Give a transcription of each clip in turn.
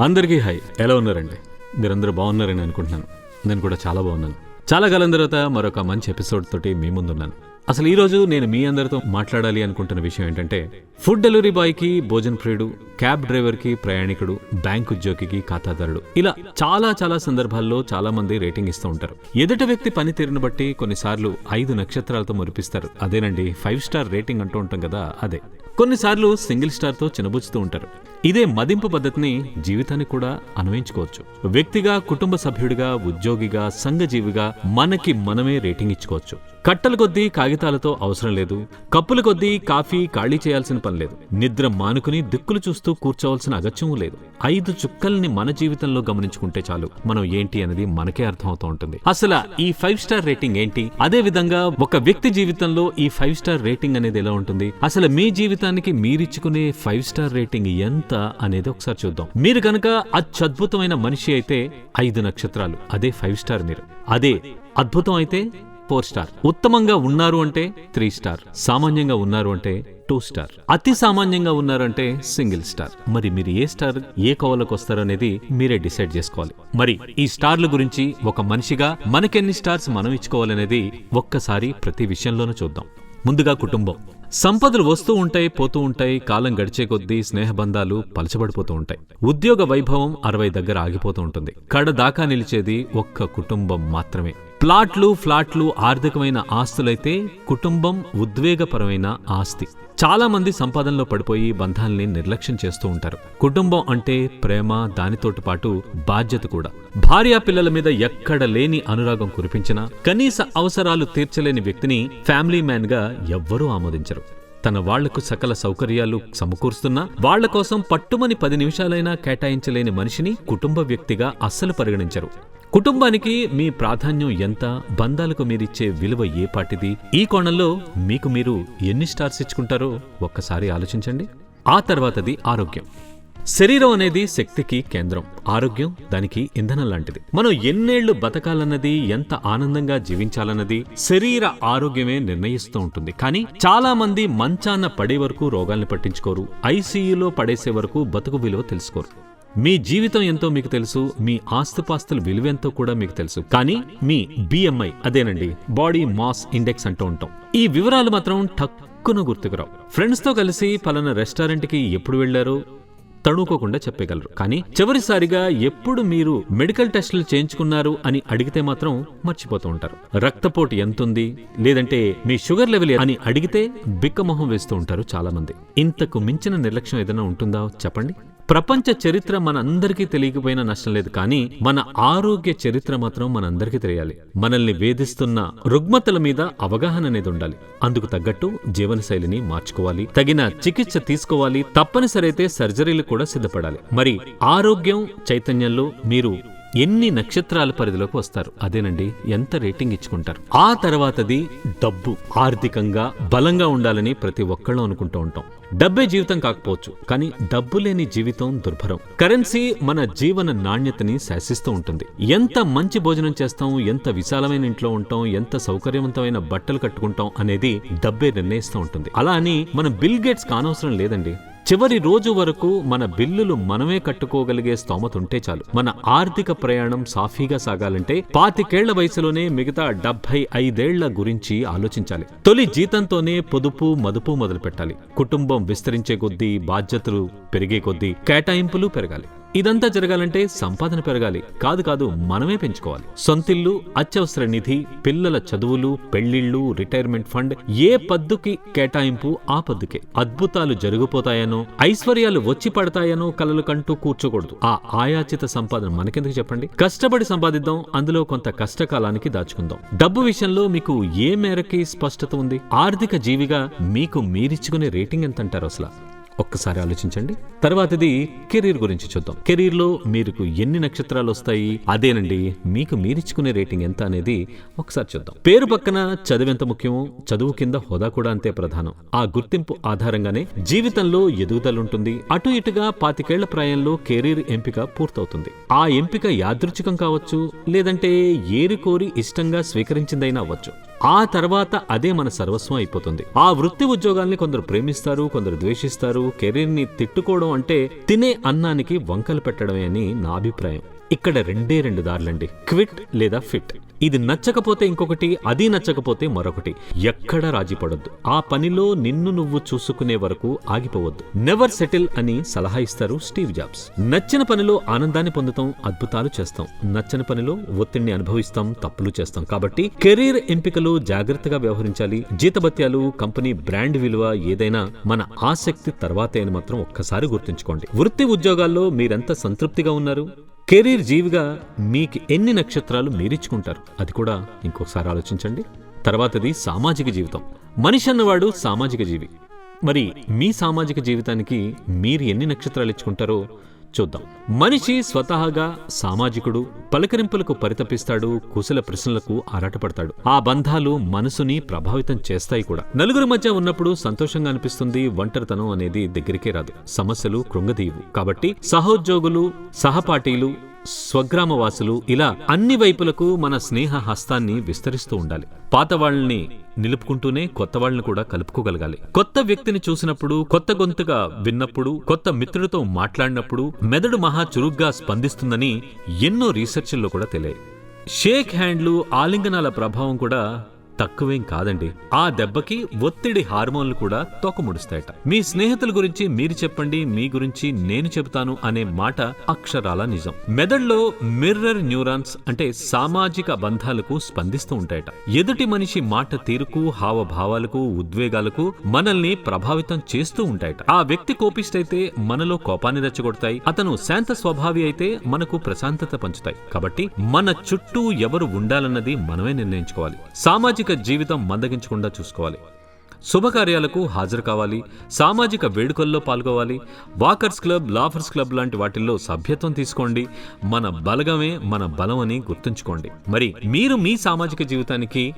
అందరికీ హాయ్ ఎలా ఉన్నారండి? మీరందరూ బాగున్నారని అనుకుంటున్నాను. నేను కూడా చాలా బాగున్నాను. చాలా కాలం తర్వాత మరొక మంచి ఎపిసోడ్ తోటి మీ ముందున్నాను. అసలు ఈరోజు నేను మీ అందరితో మాట్లాడాలి అనుకుంటున్న విషయం ఏంటంటే ఫుడ్ డెలివరీ బాయ్కి భోజన ప్రియుడు క్యాబ్ డ్రైవర్కి ప్రయాణికుడు బ్యాంక్ ఉద్యోగికి ఖాతాదారుడు ఇలా చాలా చాలా సందర్భాల్లో చాలా మంది రేటింగ్ ఇస్తూ ఉంటారు. ఎదుటి వ్యక్తి పనితీరును బట్టి కొన్నిసార్లు ఐదు నక్షత్రాలతో మురిపిస్తారు. అదేనండి ఫైవ్ స్టార్ రేటింగ్ అంటూ ఉంటాం కదా అదే. కొన్నిసార్లు సింగిల్ స్టార్తో చినబుచ్చుతూ ఉంటారు. ఇదే మదింపు పద్ధతిని జీవితానికి కూడా అన్వయించుకోవచ్చు. వ్యక్తిగా కుటుంబ సభ్యుడిగా ఉద్యోగిగా సంఘజీవిగా మనకి మనమే రేటింగ్ ఇచ్చుకోవచ్చు. కట్టల కొద్దీ కాగితాలతో అవసరం లేదు. కప్పుల కొద్దీ కాఫీ ఖాళీ చేయాల్సిన పని లేదు. నిద్ర మానుకుని దిక్కులు చూస్తూ కూర్చోవలసిన అగత్యమూ లేదు. ఐదు చుక్కల్ని మన జీవితంలో గమనించుకుంటే చాలు. మనం ఏంటి అనేది మనకే అర్థమవుతూ ఉంటుంది. అసలు ఈ ఫైవ్ స్టార్ రేటింగ్ ఏంటి? అదే విధంగా ఒక వ్యక్తి జీవితంలో ఈ ఫైవ్ స్టార్ రేటింగ్ అనేది ఎలా ఉంటుంది? అసలు మీ జీవితం పుస్తకానికి మీరిచ్చుకునే ఫైవ్ స్టార్ రేటింగ్ ఎంత అనేది ఒకసారి చూద్దాం. మీరు కనుక అత్యద్భుతమైన మనిషి అయితే ఐదు నక్షత్రాలు అదే ఫైవ్ స్టార్ మీరు. అదే అద్భుతం అయితే ఫోర్ స్టార్. ఉత్తమంగా ఉన్నారు అంటే త్రీ స్టార్. సామాన్యంగా ఉన్నారు అంటే టూ స్టార్. అతి సామాన్యంగా ఉన్నారంటే సింగిల్ స్టార్. మరి మీరు ఏ స్టార్ ఏ కోవలకు వస్తారనేది మీరే డిసైడ్ చేసుకోవాలి. మరి ఈ స్టార్ల గురించి ఒక మనిషిగా మనకెన్ని స్టార్స్ మనం ఇచ్చుకోవాలనేది ఒక్కసారి ప్రతి విషయంలోనూ చూద్దాం. ముందుగా కుటుంబం. సంపదలు వస్తూ ఉంటాయి పోతూ ఉంటాయి కాలం గడిచే కొద్దీ స్నేహబంధాలు పలచబడిపోతూ ఉంటాయి. ఉద్యోగ వైభవం అరవై దగ్గర ఆగిపోతూ ఉంటుంది. కడ దాకా నిలిచేది ఒక్క కుటుంబం మాత్రమే. ప్లాట్లు ఫ్లాట్లు ఆర్థికమైన ఆస్తులైతే కుటుంబం ఉద్వేగపరమైన ఆస్తి. చాలా మంది సంపాదనలో పడిపోయి బంధాల్ని నిర్లక్ష్యం చేస్తూ ఉంటారు. కుటుంబం అంటే ప్రేమ దానితోటి పాటు బాధ్యత కూడా. భార్యా పిల్లల మీద ఎక్కడ లేని అనురాగం కురిపించినా కనీస అవసరాలు తీర్చలేని వ్యక్తిని ఫ్యామిలీ మ్యాన్గా ఎవ్వరూ ఆమోదించరు. తన వాళ్ళకు సకల సౌకర్యాలు సమకూరుస్తున్నా వాళ్ళ కోసం పట్టుమని పది నిమిషాలైనా కేటాయించలేని మనిషిని కుటుంబ వ్యక్తిగా అస్సలు పరిగణించరు. కుటుంబానికి మీ ప్రాధాన్యం ఎంత బంధాలకు మీరిచ్చే విలువ ఏ పాటిది ఈ కోణంలో మీకు మీరు ఎన్ని స్టార్స్ ఇచ్చుకుంటారో ఒక్కసారి ఆలోచించండి. ఆ తర్వాతది ఆరోగ్యం. శరీరం అనేది శక్తికి కేంద్రం. ఆరోగ్యం దానికి ఇంధనం లాంటిది. మనం ఎన్నేళ్ళు బతకాలన్నది ఎంత ఆనందంగా జీవించాలన్నది శరీర ఆరోగ్యమే నిర్ణయిస్తూ ఉంటుంది. కానీ చాలా మంది మంచాన పడే వరకు రోగాల్ని పట్టించుకోరు. ఐసీయూలో పడేసే వరకు బతుకు విలువ తెలుసుకోరు. మీ జీవితం ఎంతో మీకు తెలుసు మీ ఆస్తుపాస్తుల విలువెంతో కూడా మీకు తెలుసు. కానీ మీ బిఎంఐ అదేనండి బాడీ మాస్ ఇండెక్స్ అంటూ ఉంటాం. ఈ వివరాలు మాత్రం టక్కున గుర్తుకురావు. ఫ్రెండ్స్తో కలిసి పలానా రెస్టారెంట్కి ఎప్పుడు వెళ్ళారు తణుకోకుండా చెప్పగలరు. కానీ చివరిసారిగా ఎప్పుడు మీరు మెడికల్ టెస్టులు చేయించుకున్నారు అని అడిగితే మాత్రం మర్చిపోతూ ఉంటారు. రక్తపోటు ఎంతుంది లేదంటే మీ షుగర్ లెవెల్ అని అడిగితే బిక్కమొహం వేస్తూ ఉంటారు చాలా మంది ఇంతకు మించిన నిర్లక్ష్యం ఏదైనా ఉంటుందా? చెప్పండి. ప్రపంచ చరిత్ర మనందరికీ తెలియకపోయినా నష్టం లేదు కానీ మన ఆరోగ్య చరిత్ర మాత్రం మనందరికీ తెలియాలి. మనల్ని వేధిస్తున్న రుగ్మతల మీద అవగాహన అనేది ఉండాలి. అందుకు తగ్గట్టు జీవనశైలిని మార్చుకోవాలి. తగిన చికిత్స తీసుకోవాలి. తప్పనిసరి అయితే సర్జరీలు కూడా సిద్ధపడాలి. మరి ఆరోగ్యం చైతన్యంలో మీరు ఎన్ని నక్షత్రాల పరిధిలోకి వస్తారు? అదేనండి ఎంత రేటింగ్ ఇచ్చుకుంటారు? ఆ తర్వాతది డబ్బు. ఆర్థికంగా బలంగా ఉండాలని ప్రతి ఒక్కళ్ళు అనుకుంటూ ఉంటాం. డబ్బే జీవితం కాకపోవచ్చు కానీ డబ్బు లేని జీవితం దుర్భరం. కరెన్సీ మన జీవన నాణ్యతని శాసిస్తూ ఉంటుంది. ఎంత మంచి భోజనం చేస్తాం ఎంత విశాలమైన ఇంట్లో ఉంటాం ఎంత సౌకర్యవంతమైన బట్టలు కట్టుకుంటాం అనేది డబ్బే నిర్ణయిస్తూ ఉంటుంది. అలా అని మనం బిల్ గేట్స్ కానవసరం లేదండి. చివరి రోజు వరకు మన బిల్లులు మనమే కట్టుకోగలిగే స్తోమత ఉంటే చాలు. మన ఆర్థిక ప్రయాణం సాఫీగా సాగాలంటే పాతికేళ్ళ వయసులోనే మిగతా డెబ్బై ఐదేళ్ళ గురించి ఆలోచించాలి. తొలి జీతంతోనే పొదుపు మదుపు మొదలు పెట్టాలి కుటుంబం విస్తరించే కొద్దీ బాధ్యతలు పెరిగే కొద్దీ కేటాయింపులు పెరగాలి. ఇదంతా జరగాలంటే సంపాదన పెరగాలి. కాదు కాదు మనమే పెంచుకోవాలి. సొంతిల్లు అత్యవసర నిధి పిల్లల చదువులు పెళ్ళిళ్ళు రిటైర్మెంట్ ఫండ్ ఏ పద్దుకి కేటాయింపు ఆ పద్దుకే. అద్భుతాలు జరిగిపోతాయనో ఐశ్వర్యాలు వచ్చి పడతాయనో కలలు కంటూ కూర్చోకూడదు. ఆ ఆయాచిత సంపాదన మనకెందుకు చెప్పండి? కష్టపడి సంపాదిద్దాం అందులో కొంత కష్టకాలానికి దాచుకుందాం. డబ్బు విషయంలో మీకు ఏ మేరకి స్పష్టత ఉంది? ఆర్థిక జీవిగా మీకు మీరిచ్చుకునే రేటింగ్ ఎంత అంటారు అసలు? ఒక్కసారి ఆలోచించండి. తర్వాతది కెరీర్ గురించి చూద్దాం. కెరీర్లో మీకు ఎన్ని నక్షత్రాలు వస్తాయి? అదేనండి మీకు మీరిచ్చుకునే రేటింగ్ ఎంత అనేది ఒకసారి చూద్దాం. పేరు పక్కన చదువు ఎంత ముఖ్యమో చదువు కింద హోదా కూడా అంతే ప్రధానం. ఆ గుర్తింపు ఆధారంగానే జీవితంలో ఎదుగుదల ఉంటుంది. అటు ఇటుగా పాతికేళ్ళ ప్రాయంలో కెరీర్ ఎంపిక పూర్తవుతుంది. ఆ ఎంపిక యాదృచ్ఛికం కావచ్చు లేదంటే ఏరికోరి ఇష్టంగా స్వీకరించిందైనా అవ్వచ్చు. ఆ తర్వాత అదే మన సర్వస్వం అయిపోతుంది. ఆ వృత్తి ఉద్యోగాల్ని కొందరు ప్రేమిస్తారు కొందరు ద్వేషిస్తారు కెరీర్ని తిట్టుకోవడం అంటే తినే అన్నానికి వంకలు పెట్టడమే అని నా అభిప్రాయం. ఇక్కడ రెండే రెండు దారులండి. క్విట్ లేదా ఫిట్. ఇది నచ్చకపోతే ఇంకొకటి అది నచ్చకపోతే మరొకటి. ఎక్కడ రాజీ పడొద్దు ఆ పనిలో నిన్ను నువ్వు చూసుకునే వరకు ఆగిపోవద్దు. నెవర్ సెటిల్ అని సలహా ఇస్తారు స్టీవ్ జాబ్స్. నచ్చిన పనిలో ఆనందాన్ని పొందుతాం అద్భుతాలు చేస్తాం. నచ్చని పనిలో ఒత్తిడిని అనుభవిస్తాం తప్పులు చేస్తాం. కాబట్టి కెరీర్ ఎంపికలు జాగ్రత్తగా వ్యవహరించాలి. జీతభత్యాలు కంపెనీ బ్రాండ్ విలువ ఏదైనా మన ఆసక్తి తర్వాతే అని మాత్రం ఒక్కసారి గుర్తుంచుకోండి. వృత్తి ఉద్యోగాల్లో మీరెంత సంతృప్తిగా ఉన్నారు? కెరీర్ జీవిగా మీకు ఎన్ని నక్షత్రాలు మీరిచ్చుకుంటారు? అది కూడా ఇంకొకసారి ఆలోచించండి. తర్వాతది సామాజిక జీవితం. మనిషి అన్నవాడు సామాజిక జీవి. మరి మీ సామాజిక జీవితానికి మీరు ఎన్ని నక్షత్రాలు ఇచ్చుకుంటారో చూద్దాం. మనిషి స్వతహాగా సామాజికుడు పలకరింపులకు పరితపిస్తాడు కుశల ప్రశ్నలకు ఆరాటపడతాడు. ఆ బంధాలు మనసుని ప్రభావితం చేస్తాయి కూడా. నలుగురి మధ్య ఉన్నప్పుడు సంతోషంగా అనిపిస్తుంది ఒంటరితనం అనేది దగ్గరికే రాదు. సమస్యలు కృంగదీయవు. కాబట్టి సహోద్యోగులు సహపాఠీలు స్వగ్రామవాసులు ఇలా అన్ని వైపులకు మన స్నేహ హస్తాన్ని విస్తరిస్తూ ఉండాలి. పాత వాళ్ళని నిలుపుకుంటూనే కొత్త వాళ్ళని కూడా కలుపుకోగలగాలి. కొత్త వ్యక్తిని చూసినప్పుడు కొత్త గొంతుగా విన్నప్పుడు కొత్త మిత్రుడితో మాట్లాడినప్పుడు మెదడు మహా చురుగ్గా స్పందిస్తుందని ఎన్నో రీసెర్చ్ల్లో కూడా తెలియాయి. షేక్ హ్యాండ్లు ఆలింగనాల ప్రభావం కూడా తక్కువేం కాదండి. ఆ దెబ్బకి ఒత్తిడి హార్మోన్లు కూడా తోకముడుస్తాయట. మీ స్నేహితుల గురించి మీరు చెప్పండి మీ గురించి నేను చెబుతాను అనే మాట అక్షరాల నిజం. మెదడులో మిర్రర్ న్యూరాన్స్ అంటే సామాజిక బంధాలకు స్పందిస్తూ ఉంటాయట. ఎదుటి మనిషి మాట తీరుకు హావభావాలకు ఉద్వేగాలకు మనల్ని ప్రభావితం చేస్తూ ఉంటాయట. ఆ వ్యక్తి కోపిష్టైతే మనలో కోపాన్ని రెచ్చగొడతాయి. అతను శాంత స్వభావి అయితే మనకు ప్రశాంతత పంచుతాయి. కాబట్టి మన చుట్టూ ఎవరు ఉండాలన్నది మనమే నిర్ణయించుకోవాలి. సామాజిక జీవితం మందగించకుండా చూసుకోవాలి. శుభకార్యాలకు హాజరు కావాలి. సామాజిక వేడుకల్లో పాల్గొవాలి. వాకర్స్ క్లబ్ లాఫర్స్ క్లబ్ లాంటి వాటిల్లో సభ్యత్వం తీసుకోండి. మన బలగమే మన బలం అని గుర్తుంచుకోండి. మరి మీరు మీ సామాజిక జీవితానికి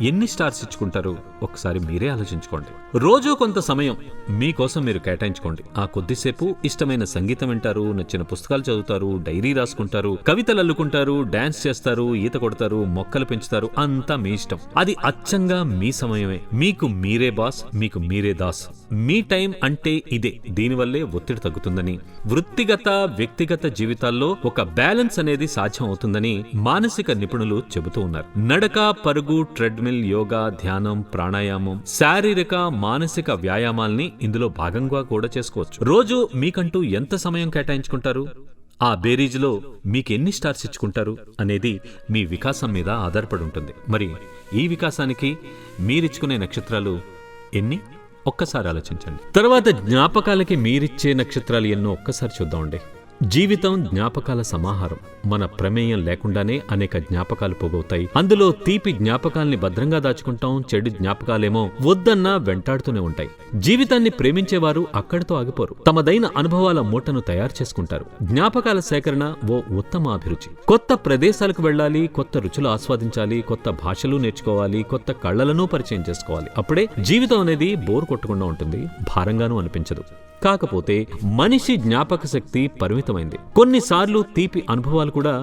ఎన్ని స్టార్స్ ఇచ్చుకుంటారు ఒకసారి మీరే ఆలోచించుకోండి. రోజు కొంత సమయం మీకోసం మీరు కేటాయించుకోండి. ఆ కొద్దిసేపు ఇష్టమైన సంగీతం వింటారు నచ్చిన పుస్తకాలు చదువుతారు డైరీ రాసుకుంటారు కవితలు అల్లుకుంటారు డాన్స్ చేస్తారు ఈత కొడతారు మొక్కలు పెంచుతారు అంతా మీ ఇష్టం. అది అచ్చంగా మీ సమయమే. మీకు మీరే బాస్ మీకు మీరే దాస్. మీ టైం అంటే ఇదే. దీనివల్లే ఒత్తిడి తగ్గుతుందని వృత్తిగత వ్యక్తిగత జీవితాల్లో ఒక బ్యాలెన్స్ అనేది సాధ్యం అవుతుందని మానసిక నిపుణులు చెబుతూ ఉన్నారు. నడక పరుగు ట్రెడ్మిల్ యోగా ధ్యానం ప్రాణాయామం శారీరక మానసిక వ్యాయామాల్ని ఇందులో భాగంగా కూడా చేసుకోవచ్చు. రోజు మీకంటూ ఎంత సమయం కేటాయించుకుంటారు? ఆ బేరీజ్లో మీకెన్ని స్టార్స్ ఇచ్చుకుంటారు అనేది మీ వికాసం మీద ఆధారపడి ఉంటుంది. మరి ఈ వికాసానికి మీరిచ్చుకునే నక్షత్రాలు ఎన్ని? ఒక్కసారి ఆలోచించండి. తర్వాత జ్ఞాపకాలకి మీరిచ్చే నక్షత్రాలు ఎన్నో ఒక్కసారి చూద్దామండి. జీవితం జ్ఞాపకాల సమాహారం. మన ప్రమేయం లేకుండానే అనేక జ్ఞాపకాలు పోగవుతాయి. అందులో తీపి జ్ఞాపకాల్ని భద్రంగా దాచుకుంటాం చెడు జ్ఞాపకాలేమో వద్దన్నా వెంటాడుతూనే ఉంటాయి. జీవితాన్ని ప్రేమించేవారు అక్కడితో ఆగిపోరు. తమదైన అనుభవాల మూటను తయారు చేసుకుంటారు. జ్ఞాపకాల సేకరణ ఓ ఉత్తమ అభిరుచి. కొత్త ప్రదేశాలకు వెళ్ళాలి కొత్త రుచులు ఆస్వాదించాలి కొత్త భాషలు నేర్చుకోవాలి కొత్త కళ్ళలను పరిచయం చేసుకోవాలి. అప్పుడే జీవితం అనేది బోర్ కొట్టకుండా ఉంటుంది భారంగానూ అనిపించదు. కాకపోతే మనిషి జ్ఞాపక శక్తి ప్రభావితమైంది కొన్నిసార్లు తీపి అనుభవాలు కూడా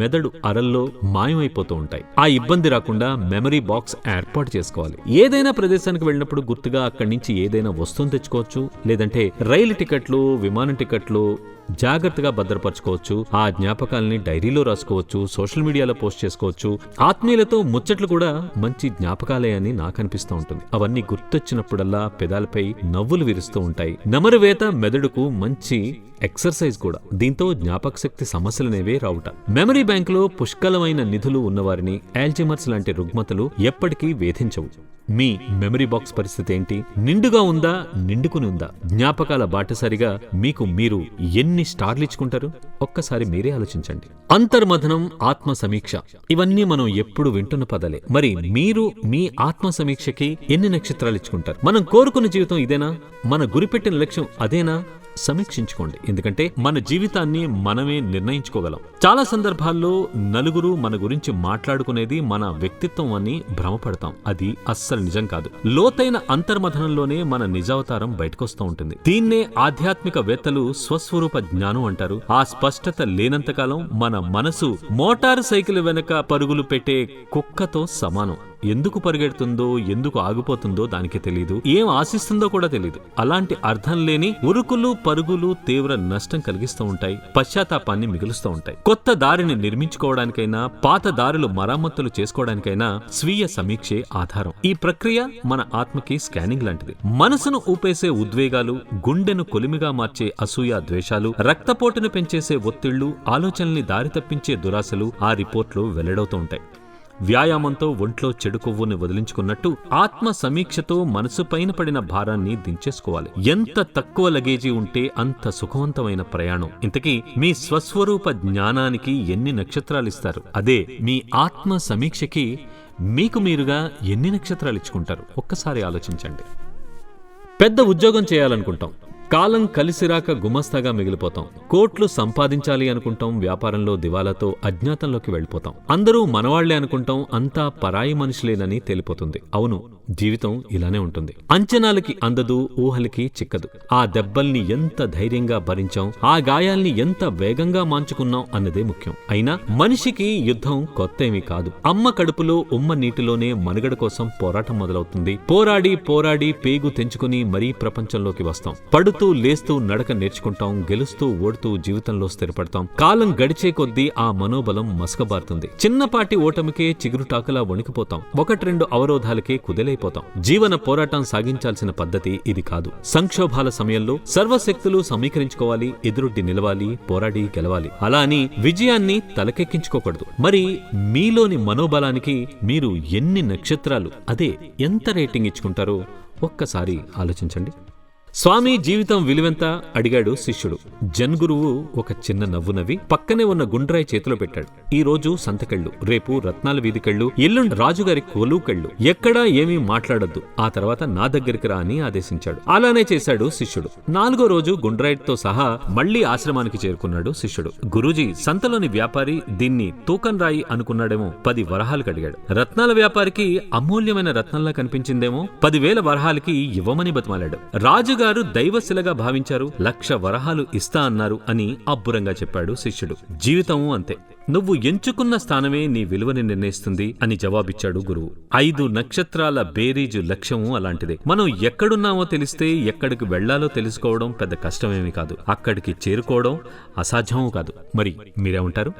మెదడు అరల్లో మాయమైపోతూ ఉంటాయి. ఆ ఇబ్బంది రాకుండా మెమరీ బాక్స్ ఏర్పాటు చేసుకోవాలి. ఏదైనా ప్రదేశానికి వెళ్ళినప్పుడు గుర్తుగా అక్కడి నుంచి ఏదైనా వస్తువును తెచ్చుకోవచ్చు లేదంటే రైలు టికెట్లు విమానం టికెట్లు జాగ్రత్తగా భద్రపరచుకోవచ్చు ఆ జ్ఞాపకాలని డైరీలో రాసుకోవచ్చు సోషల్ మీడియాలో పోస్ట్ చేసుకోవచ్చు. ఆత్మీయులతో ముచ్చట్లు కూడా మంచి జ్ఞాపకాలే అని నాకు అనిపిస్తూ ఉంటుంది. అవన్నీ గుర్తొచ్చినప్పుడల్లా పెదాలపై నవ్వులు విరుస్తూ ఉంటాయి. నమరువేత మెదడుకు మంచి ఎక్సర్సైజ్ కూడా. దీంతో జ్ఞాపక శక్తి సమస్యలనేవే రావుట. మెమరీ బ్యాంకులో పుష్కలమైన నిధులు ఉన్నవారిని ఆల్జిమర్స్ లాంటి రుగ్మతలు ఎప్పటికీ వేధించవు. మీ మెమరీ బాక్స్ పరిస్థితి ఏంటి? నిండుగా ఉందా? నిండుకుని ఉందా? జ్ఞాపకాల బాటసారిగా మీకు మీరు ఎన్ని స్టార్లు ఇచ్చుకుంటారు? ఒక్కసారి మీరే ఆలోచించండి. అంతర్మథనం ఆత్మ సమీక్ష ఇవన్నీ మనం ఎప్పుడు వింటున్న పదలే. మరి మీరు మీ ఆత్మ సమీక్షకి ఎన్ని నక్షత్రాలు ఇచ్చుకుంటారు? మనం కోరుకున్న జీవితం ఇదేనా? మన గురిపెట్టిన లక్ష్యం అదేనా? సమీక్షించుకోండి. ఎందుకంటే మన జీవితాన్ని మనమే నిర్ణయించుకోగలం. చాలా సందర్భాల్లో నలుగురు మన గురించి మాట్లాడుకునేది మన వ్యక్తిత్వం అని భ్రమపడతాం. అది అస్సలు నిజం కాదు. లోతైన అంతర్మథనంలోనే మన నిజావతారం బయటకొస్తూ ఉంటుంది. దీన్నే ఆధ్యాత్మిక వేత్తలు స్వస్వరూప జ్ఞానం అంటారు. ఆ స్పష్టత లేనంతకాలం మన మనసు మోటారు సైకిల్ వెనక పరుగులు పెట్టే కుక్కతో సమానం. ఎందుకు పరిగెడుతుందో ఎందుకు ఆగిపోతుందో దానికి తెలియదు ఏం ఆశిస్తుందో కూడా తెలియదు అలాంటి అర్థం లేని ఉరుకులు పరుగులు తీవ్ర నష్టం కలిగిస్తూ ఉంటాయి పశ్చాత్తాపాన్ని మిగులుస్తూ ఉంటాయి. కొత్త దారిని నిర్మించుకోవడానికైనా పాత దారులు మరమ్మతులు చేసుకోవడానికైనా స్వీయ సమీక్షే ఆధారం. ఈ ప్రక్రియ మన ఆత్మకి స్కానింగ్ లాంటిది. మనసును ఊపేసే ఉద్వేగాలు గుండెను కొలిమిగా మార్చే అసూయ ద్వేషాలు రక్తపోటును పెంచేసే ఒత్తిళ్ళు ఆలోచనల్ని దారి తప్పించే దురాశలు ఆ రిపోర్ట్లో వెల్లడవుతూ ఉంటాయి. వ్యాయామంతో ఒంట్లో చెడు కొవ్వుని వదిలించుకున్నట్టు ఆత్మ సమీక్షతో మనసు పైన పడిన భారాన్ని దించేసుకోవాలి. ఎంత తక్కువ లగేజీ ఉంటే అంత సుఖవంతమైన ప్రయాణం. ఇంతకీ మీ స్వస్వరూప జ్ఞానానికి ఎన్ని నక్షత్రాలిస్తారు అదే మీ ఆత్మ సమీక్షకి మీకు మీరుగా ఎన్ని నక్షత్రాలు ఇచ్చుకుంటారు? ఒక్కసారి ఆలోచించండి. పెద్ద ఉద్యోగం చేయాలనుకుంటాం. కాలం కలిసిరాక గుమస్తాగా మిగిలిపోతాం. కోట్లు సంపాదించాలి అనుకుంటాం వ్యాపారంలో దివాలాతో అజ్ఞాతంలోకి వెళ్ళిపోతాం. అందరూ మనవాళ్ళే అనుకుంటాం అంతా పరాయి మనుషులేనని తేలిపోతుంది. అవును జీవితం ఇలానే ఉంటుంది. అంచనాలకి అందదు ఊహలకి చిక్కదు. ఆ దెబ్బల్ని ఎంత ధైర్యంగా భరించాం ఆ గాయాల్ని ఎంత వేగంగా మాంచుకున్నాం అన్నదే ముఖ్యం. అయినా మనిషికి యుద్ధం కొత్త ఏమీ కాదు. అమ్మ కడుపులో ఉమ్మ నీటిలోనే మనుగడ కోసం పోరాటం మొదలవుతుంది. పోరాడి పోరాడి పేగు తెంచుకుని మరీ ప్రపంచంలోకి వస్తాం. పడుతూ లేస్తూ నడక నేర్చుకుంటాం గెలుస్తూ ఓడుతూ జీవితంలో స్థిరపడతాం. కాలం గడిచే కొద్దీ ఆ మనోబలం మసకబారుతుంది. చిన్నపాటి ఓటమికే చిగురుటాకులా వణికిపోతాం. ఒకటి రెండు అవరోధాలకే కుదిలైపోతాం. జీవన పోరాటం సాగించాల్సిన పద్ధతి ఇది కాదు. సంక్షోభాల సమయంలో సర్వశక్తులు సమీకరించుకోవాలి ఎదురొడ్డి నిలవాలి పోరాడి గెలవాలి. అలా అని విజయాన్ని తలకెక్కించుకోకూడదు. మరి మీలోని మనోబలానికి మీరు ఎన్ని నక్షత్రాలు అదే ఎంత రేటింగ్ ఇచ్చుకుంటారో ఒక్కసారి ఆలోచించండి. స్వామి జీవితం విలువెంత? అడిగాడు శిష్యుడు. జన్గురువు ఒక చిన్న నవ్వు నవ్వి పక్కనే ఉన్న గుండ్రాయి చేతిలో పెట్టాడు. ఈ రోజు సంతకెళ్ళు. రేపు రత్నాల వీధికెళ్ళు. ఎల్లుండి రాజుగారి కొలువుకెళ్ళు. ఎక్కడా ఏమీ మాట్లాడొద్దు. ఆ తర్వాత నా దగ్గరికి రా అని ఆదేశించాడు. అలానే చేశాడు శిష్యుడు. నాలుగో రోజు గుండ్రాయితో సహా మళ్ళీ ఆశ్రమానికి చేరుకున్నాడు శిష్యుడు. గురూజీ సంతలోని వ్యాపారి దీన్ని తూకం రాయి అనుకున్నాడేమో. పది వరహాలు అడిగాడు రత్నాల వ్యాపారికి అమూల్యమైన రత్నంలా కనిపించిందేమో? పదివేల వరహాలకి ఇవ్వమని బతిమాలాడు. రాజుగారు దైవశిలగా భావించారు లక్ష వరహాలు ఇస్తా అన్నారు అని అబ్బురంగా చెప్పాడు శిష్యుడు. జీవితము అంతే. నువ్వు ఎంచుకున్న స్థానమే నీ విలువని నిర్ణయిస్తుంది అని జవాబిచ్చాడు గురువు. ఐదు నక్షత్రాల బేరీజు లక్ష్యము అలాంటిదే. మనం ఎక్కడున్నామో తెలిస్తే ఎక్కడికి వెళ్ళాలో తెలుసుకోవడం పెద్ద కష్టమేమీ కాదు. అక్కడికి చేరుకోవడం అసాధ్యమూ కాదు. మరి మీరేమంటారు?